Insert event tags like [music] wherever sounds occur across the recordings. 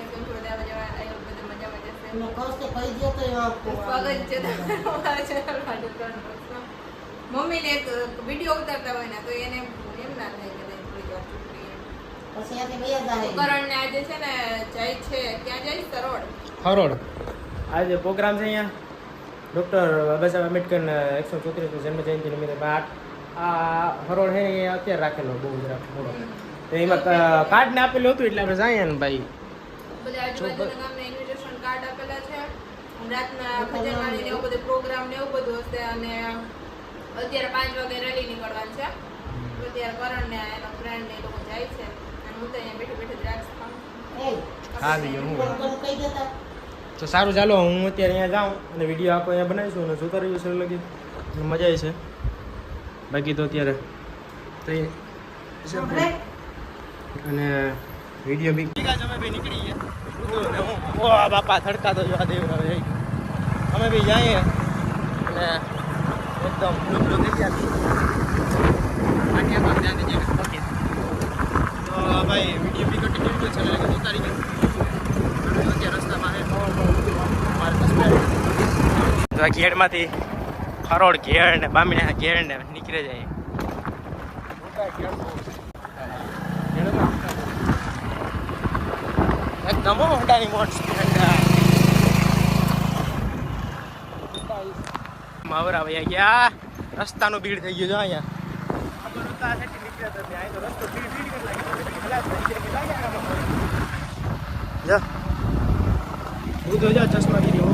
છો બધા તો એવા સ્વાગત છે તમારું દુકાન બોક્સમાં મમ્મીને એક વીડિયો ઉતારતા હોય ને તો એને એમ ના થાય કે નહીં વાર પછી આથી વયા જાય કરણને આજે છે ને જાય છે ક્યાં જાય સરોડ હરોડ આજે પ્રોગ્રામ છે અહીંયા ડૉક્ટર બાબા સાહેબ આંબેડકરના એકસો ચોત્રીસ જન્મ જયંતિ નિમિત્તે બાર આ હરોળ છે એ અત્યારે રાખેલો બહુ જ રાખ- તો એમાં કાર્ડ ને આપેલું હતું એટલે આપણે જાય ને ભાઈ બધા આજુબાજુના ગામને ઇન્વિટેશન કાર્ડ આપેલા છે. રાતના ભજનવાણી ને એવું બધું પ્રોગ્રામ ને એવું બધું હશે અને અત્યારે પાંચ વાગે રેલી નીકળવાની છે. અત્યારે કરણ ને એનો ફ્રેન્ડ ને એ લોકો જાય છે. અને હું તો અહીંયા બેઠી બેઠી દ્રાક્ષ ખાઉં. હા બીજું હું કહી દેતા? તો સારું ચાલો હું અત્યારે અહીંયા જાઉં અને વીડિયો આપો અહીંયા બનાવીશું અને જોતા રહીશું સર લગી. મજા આવી છે. બાકી તો અત્યારે તો એ સાંભળે? અને વીડિયો બી અમે બી નીકળી ગયા ઓ બાપા થડકા તો જોવા દેવ અમે બી જઈએ અને એકદમ બ્લુ થઈ ગયા ભાઈ વીડિયો બી કન્ટિન્યુ છે એટલે ઉતારી ગયો રસ્તામાં ઘેડમાંથી ખરોડ ઘેર ને બામણા ઘેર ને નીકળે જાય એકદમ હોન્ડાની મોટ માવરા ભાઈ ગયા. રસ્તાનું ભીડ થઈ ગયું છે અહીંયા. ચશ્મા ગીરી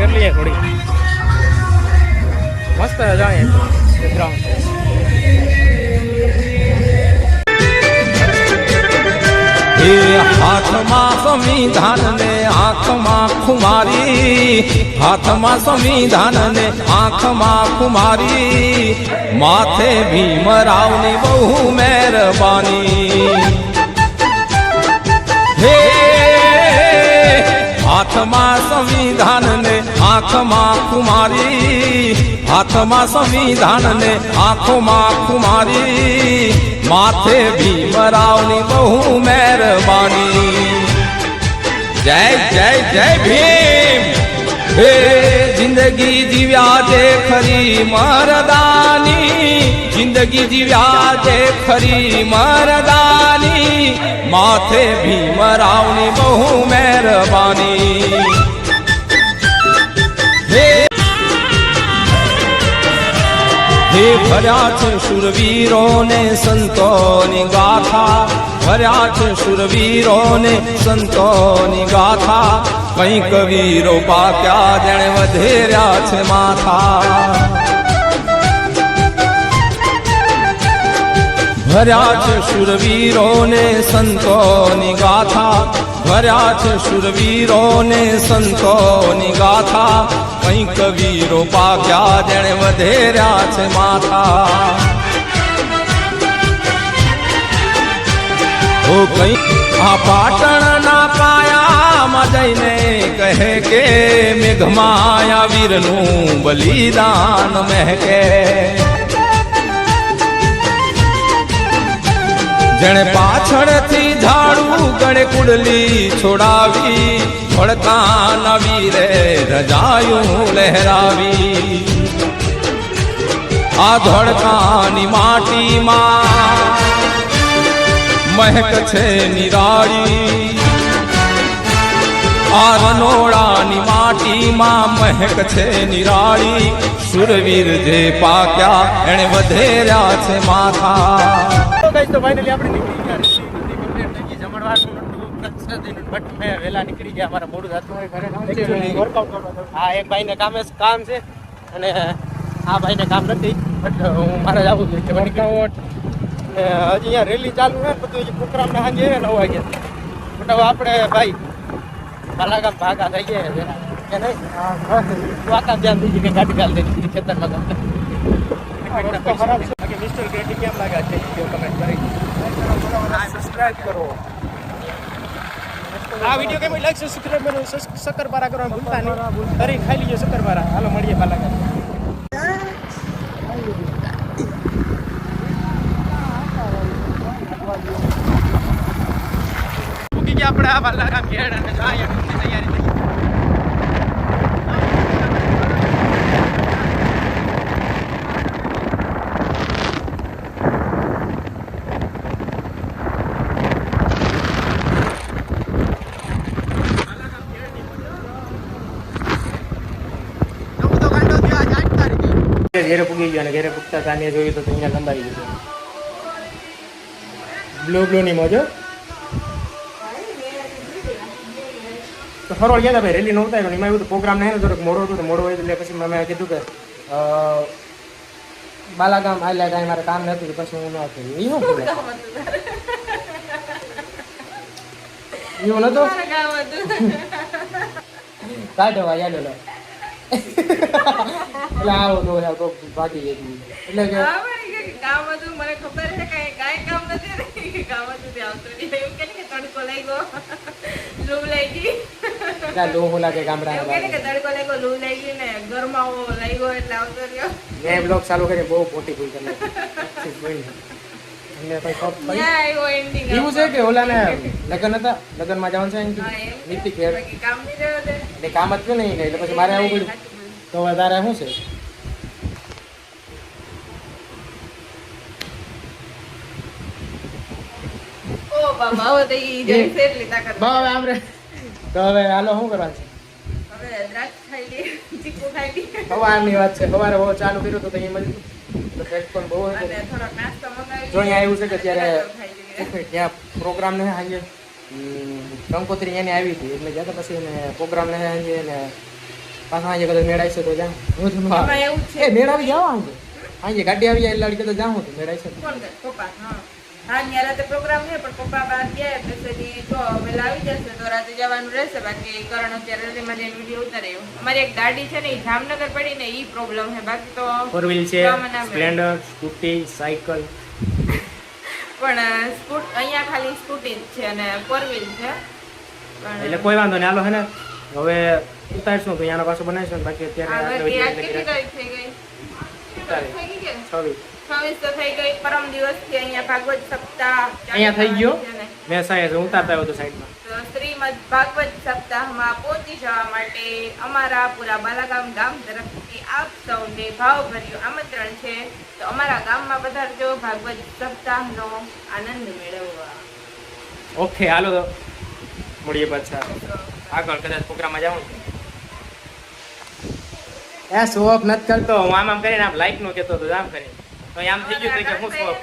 કરી લઈએ થોડી મસ્ત જાય ગ્રાઉન્ડ. એ હાથમાં સંવિધાન ને આંખમાં કુમારી હાથમાં સંવિધાન ને આંખમાં કુમારી માથે ભીમરાવની બહુ મહેરબાની. આંખમાં કુમારી હાથમાં સંવિધાન ને આંખોમાં કુમારી માથે ભીમરાવની બહુ મહેરબાની. જય જય જય ભીમ. હે જિંદગી જીવ્યા જે ખરી મરદાની, જિંદગી જીવ્યા જે ખરી મરદાની, માથે ભીમરાવની બહુ મહેરબાની. ભર્યા છે શુરવીરોને સંતોની ગાથા. ભર્યા છે શુરવીરોને સંતોની ગાથા. કંઈક વીરો પાક્યા જેણે વધેર્યા છે માથા. ભર્યા છે શુરવીરોને સંતોની ગાથા. ભર્યા છે શુરવીરોને સંતોની ગાથા. કંઈક વીરો પાક્યા જેણે વધેર્યા છે માથા? ઓ કઈ આ પાટણના પાયામાં જઈને કહે કે મેઘમાયા વીરનું બલિદાન મહેકે. જેણે પાછળથી ઝાડુ ગણે કુડલી છોડાવી, ભડકાના વીરે રજાયું લહેરાવી. આ ધોળકાની માટીમાં મહેક છે નિરાળી. આ રનોડાની માટીમાં મહેક છે નિરાળી. સુરવીર જે પાક્યા, એણે વધેર્યા છે માથા. તો તો ફાઇનલી આપણે નીકળી ગયા. બધી complete થઈ ગઈ. જમણવારનું વહેલા નીકળી ગયા અમારા મોડું થતું હોય. હા એક ભાઈને કામે કામ છે અને આ ભાઈને કામ નથી. બટ હું મારે જવું જોઈએ વર્કઆઉટ હજી અહીંયા રેલી ચાલુ છે બધું પ્રોગ્રામ ને સાંજે નવ વાગે બટ હવે આપણે ભાઈ કલાકામ ભાગા થઈ ગયા છે કે નહીં? વાતા ધ્યાન દીધી કે ગાડી ચાલ દે ખેતરમાં બાકી મિસ્ટર ગ્રેટી કેમ લાગ્યા છે કમેન્ટ સબસ્ક્રાઇબ કરો. આ વીડિયો કેમ લાગશે સબસ્ક્રાઇબ કરો શક્કરપારા કરવાનું ભૂલતા નહીં. કરી ખાઈ લીજો શક્કરપારા હાલો, મળીએ ગયા આપણે આ બાલાગામ ઘેડ અને જાય તૈયારી થઈ. ઘેરે પૂગી ગયો અને ઘેરે પૂગતા તાને જોયું તો અહીંયા લંબાઈ ગયું. બ્લુ બ્લુ ની મોજો તો ફરવા ગયા હતા ભાઈ રેલી નહોતા એમાં એવું પ્રોગ્રામ નહીં થોડોક મોડો હતો તો મોડો હોય એટલે પછી મેં કીધું કે બાલાગામ આવેલા કાંઈ મારે કામ નહોતું પછી હું ન થયું એવું એવું નતું મારે કાઢો આ યાદ લો. એટલે આવો યાર તો ભાગી જતી એટલે કે હા, વળી કે કામ હતું મને ખબર છે કાંઈ કાંઈ કામ નથી ને. કામ હતું આવતું નહીં. એવું કે કે તડકો લાગ્યો. લૂ લાગી. ત્યાં લો હોલા કે એવું કે ને કે ગામડાના તડકો લાગ્યો લૂ લાગી ને ગરમાવો લાગ્યો એટલે આવતો રહ્યો. મેં બ્લોગ ચાલુ કરી બહુ મોટી ભૂલ કરી નાખી. કોઈ ખબર પડી? એવું છે કે ઓલાને લગ્ન હતા? લગ્નમાં જવાનું છે એની નીતિ તે. એટલે કામ જ થયું નહીં એટલે પછી મારે આવવું પડ્યું. તો હવે તારે શું છે? તો હવે હાલો શું કરવાનું છે? સવારની વાત સવારે બહુ ચાલુ કર્યું હતું તો અહીંયા મળી તો ટેસ્ટ પણ બહુ હતો. જો અહીંયા આવ્યું છે કે ત્યારે [laughs] ત્યાં પ્રોગ્રામ ને સાંજે કંકોત્રી એની આવી હતી એટલે ગયા પછી એને પ્રોગ્રામ ને પાછા કદાચ તો હું છે. એ ગાડી આવી જાય એટલે કદાચ જાઉં તો કરે? પપ્પા હા. ત્યાં પ્રોગ્રામ છે પણ પપ્પા બહાર ગયા એટલે પછી જો વહેલા આવી જશે તો રાતે જવાનું રહેશે. બાકી કરણ અત્યારે રેલીમાં જઈને વીડિયો ઉતારે અમારી એક ગાડી છે ને એ જામનગર પડી ને એ પ્રોબ્લેમ છે. બાકી તો ફોર વ્હીલ છે. સ્પ્લેન્ડર સ્કૂટી સાયકલ પણ સ્કૂટ અહીંયા ખાલી સ્કૂટી જ છે અને ફોર વ્હીલ છે એટલે કોઈ વાંધો નહીં. હાલો હે ને હવે ઉતારશું તો અહીંયાનો પાછો બનાવીશું બાકી અત્યારે છવ્વીસ. છવ્વીસ તો થઈ ગઈ પરમ દિવસથી અહીંયા ભાગવત સપ્તાહ અહીંયા થઈ ગયો? મેં સાહેબ ઉતારતા આવ્યો હતો સાઈડમાં શ્રીમદ ભાગવત સપ્તાહમાં પહોંચી જવા માટે અમારા પૂરા બાલાગામ ગામ તરફથી આપ સૌને ભાવભર્યું આમંત્રણ છે. તો અમારા ગામમાં પધારજો ભાગવત સપ્તાહનો આનંદ મેળવવા. ઓકે હાલો તો મળીએ પાછા. આગળ કદાચ પ્રોગ્રામમાં જાઉં. એ શો ઓફ નથી કરતો. હું આમ આમ કરીને આમ લાઈક નો કહેતો હતો આમ કરીને. તો આમ થઈ ગયું કે હું શોખ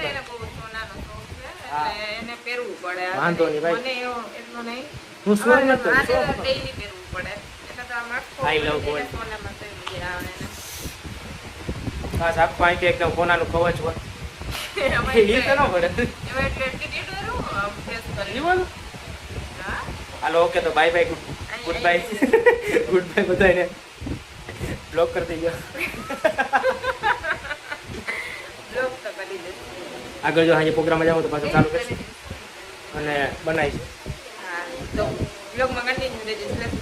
એને પહેરવું પડે. વાંધો નહીં ભાઈ. મને એટલો નહીં. હું શોખ નતો શોખ ડેઈલી પહેરવું પડે. એટલે તો આમ આઈ લવ ગોલ્ડ સોનામાં તો આવે ને. એકદમ કોનાનું કવચ હોય. હાલો ઓકે તો bye bye good bye good bye બધાને બ્લોક કરી દઈ ગયો [laughs] આગળ જો આજે પ્રોગ્રામ જાવ તો પાછું ચાલુ કરશે. અને બનાવીશું. તો બ્લોગમાં કન્ટિન્યુ